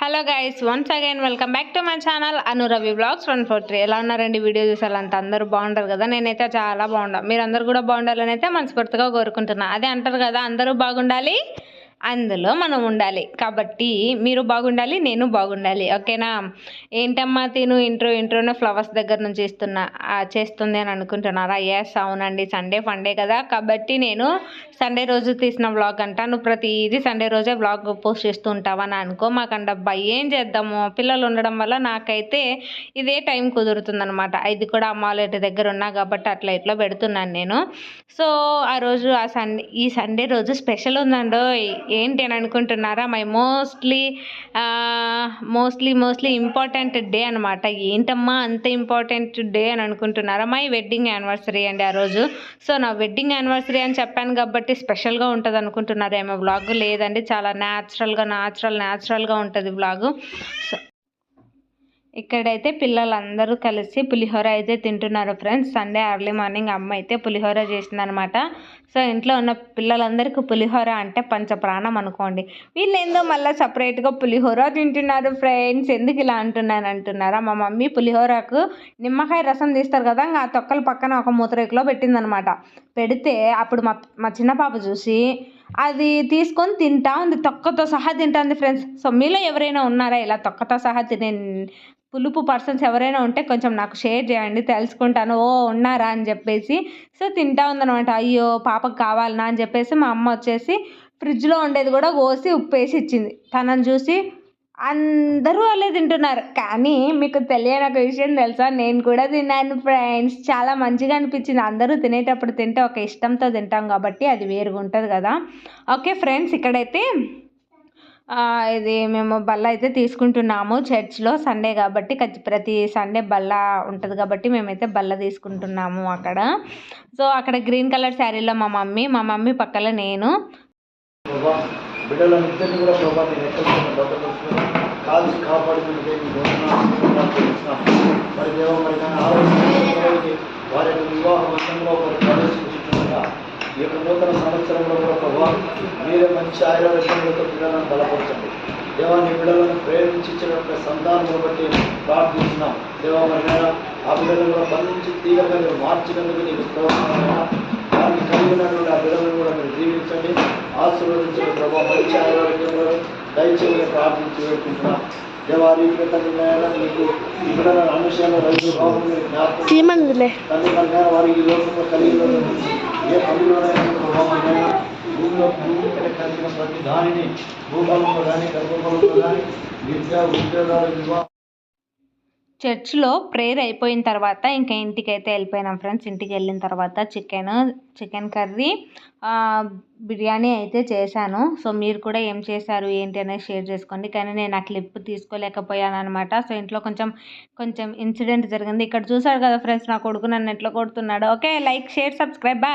Hello guys once again welcome back to my channel Anuravi blogs one four three ఎలా ఉన్నారండి video చూసాలంత అందరూ బాగుంటారు కదా? నేనైతే చాలా బాగుండా మీరు అందరు కూడా బాగుండాలని అయితే మనస్ఫూర్తిగా కోరుకుంటున్నా. అదే అంటారు కదా అందరూ బాగుండాలి. అందులో మనం ఉండాలి. కాబట్టి మీరు బాగుండాలి నేను బాగుండాలి. ఓకేనా? ఏంటమ్మా తిను ఇంట్రో ఇంట్రోనే ఫ్లవర్స్ దగ్గర నుంచి ఇస్తున్నా చేస్తుంది అని అనుకుంటున్నారా? ఎస్ అవునండి. సండే ఫండే కదా. కాబట్టి నేను సండే రోజు తీసిన వ్లాగ్ అంట. నువ్వు ప్రతిదీ సండే రోజే వ్లాగ్ పోస్ట్ చేస్తూ ఉంటావని అనుకో. మాకంట అబ్బా ఏం చేద్దాము? పిల్లలు ఉండడం వల్ల నాకైతే ఇదే టైం కుదురుతుంది అనమాట ఇది కూడా అమ్మ వాళ్ళ ఇంటి దగ్గర ఉన్నా కాబట్టి అట్లా ఇట్లా పెడుతున్నాను నేను. సో ఆ రోజు ఆ సండే ఈ సండే రోజు స్పెషల్ ఉందండో ఏంటి అని అనుకుంటున్నారా? My mostly mostly mostly important day అనమాట ఏంటమ్మా అంత ఇంపార్టెంట్ డే అని అనుకుంటున్నారా? మై వెడ్డింగ్ యానివర్సరీ అండి ఆ రోజు. సో నా వెడ్డింగ్ యానివర్సరీ అని చెప్పాను కాబట్టి స్పెషల్గా ఉంటుంది అనుకుంటున్నారేమో బ్లాగ్ లేదండి చాలా న్యాచురల్గా న్యాచురల్ న్యాచురల్గా ఉంటుంది బ్లాగు సో ఇక్కడైతే పిల్లలందరూ కలిసి పులిహోర అయితే తింటున్నారు ఫ్రెండ్స్. సండే అర్లీ మార్నింగ్ అమ్మ అయితే పులిహోర చేసిందనమాట సో ఇంట్లో ఉన్న పిల్లలందరికీ పులిహోర అంటే పంచప్రాణం అనుకోండి. వీళ్ళు ఏందో మళ్ళీ సపరేట్గా పులిహోర తింటున్నారు ఫ్రెండ్స్. ఎందుకు ఇలా అంటున్నాను అంటున్నారా? మా మమ్మీ పులిహోరకు నిమ్మకాయ రసం తీస్తారు కదా ఇంకా ఆ తొక్కల పక్కన ఒక మూతరేకులో పెట్టిందనమాట పెడితే అప్పుడు మా మా చిన్న పాప చూసి అది తీసుకొని తింటా ఉంది తొక్కతో సహా తింటుంది ఫ్రెండ్స్. సో మీలో ఎవరైనా ఉన్నారా ఇలా తొక్కతో సహా తినే పులుపు పర్సన్స్ ఎవరైనా ఉంటే కొంచెం నాకు షేర్ చేయండి తెలుసుకుంటాను. ఓ ఉన్నారా అని చెప్పేసి. సో తింటా ఉందనమాట అయ్యో పాపకు కావాలనా అని చెప్పేసి మా అమ్మ వచ్చేసి ఫ్రిడ్జ్లో ఉండేది కూడా కోసి ఉప్పేసి ఇచ్చింది. తనని చూసి అందరూ వాళ్ళే తింటున్నారు. కానీ మీకు తెలియని ఒక విషయం తెలుసా? నేను కూడా తిన్నాను ఫ్రెండ్స్. చాలా మంచిగా అనిపించింది. అందరూ తినేటప్పుడు తింటే ఒక ఇష్టంతో తింటాం కాబట్టి అది వేరుగా ఉంటుంది కదా. ఓకే ఫ్రెండ్స్ ఇక్కడైతే ఇది మేము బల్ల అయితే తీసుకుంటున్నాము చర్చ్లో సండే కాబట్టి ప్రతి సండే బల్ల ఉంటుంది కాబట్టి మేమైతే బల్ల తీసుకుంటున్నాము అక్కడ. సో అక్కడ గ్రీన్ కలర్ శారీలో మా మమ్మీ మా మమ్మీ పక్కన నేను. వారి యొక్క వివాహ వర్షంలో యొక్క నూతన సంవత్సరంలో కూడా ప్రభా మీరే మంచి ఆయుర్వేదంతో పిల్లలను బలపరచండి. దేవా నీ బిడ్డలను ప్రేమించి ఇచ్చినటువంటి సంతానం బట్టి ప్రార్థిస్తున్నాం. దేవా మరి ఆ బిడ్డలను కూడా బంధించి తీవ్రంగా మీరు మార్చినందుకు నీకు స్తోత్రమైనా వారిని కలిగి ఉన్నటువంటి ఆ బిడ్డలను కూడా మీరు దీవించండి. ఆశీర్వదించండి ప్రభావ మంచి ఆరోగ్యంలో దయచేసి ప్రార్థించి వేడుకుంటున్నాం. దేవారి తండ్రి మీకు ఈ అనుషయంలో రైతు జ్ఞాపకం తండ్రి లోకంలో కలిగి ఏ పనుల్లోనైనా భూమిలో భూమి కలిగిన ప్రతి దానిని కానీ కానీ విద్య ఉద్యోగాలు చర్చ్లో ప్రేయర్ అయిపోయిన తర్వాత ఇంకా ఇంటికి అయితే వెళ్ళిపోయినాం ఫ్రెండ్స్. ఇంటికి వెళ్ళిన తర్వాత చికెన్ చికెన్ కర్రీ బిర్యానీ అయితే చేశాను. సో మీరు కూడా ఏం చేశారు ఏంటి అనేది షేర్ చేసుకోండి. కానీ నేను ఆ క్లిప్ తీసుకోలేకపోయాను అనమాట సో ఇంట్లో కొంచెం కొంచెం ఇన్సిడెంట్ జరిగింది. ఇక్కడ చూసాడు కదా ఫ్రెండ్స్ నా కొడుకు నన్ను ఎట్లా కొడుతున్నాడు. Okay like share subscribe bye.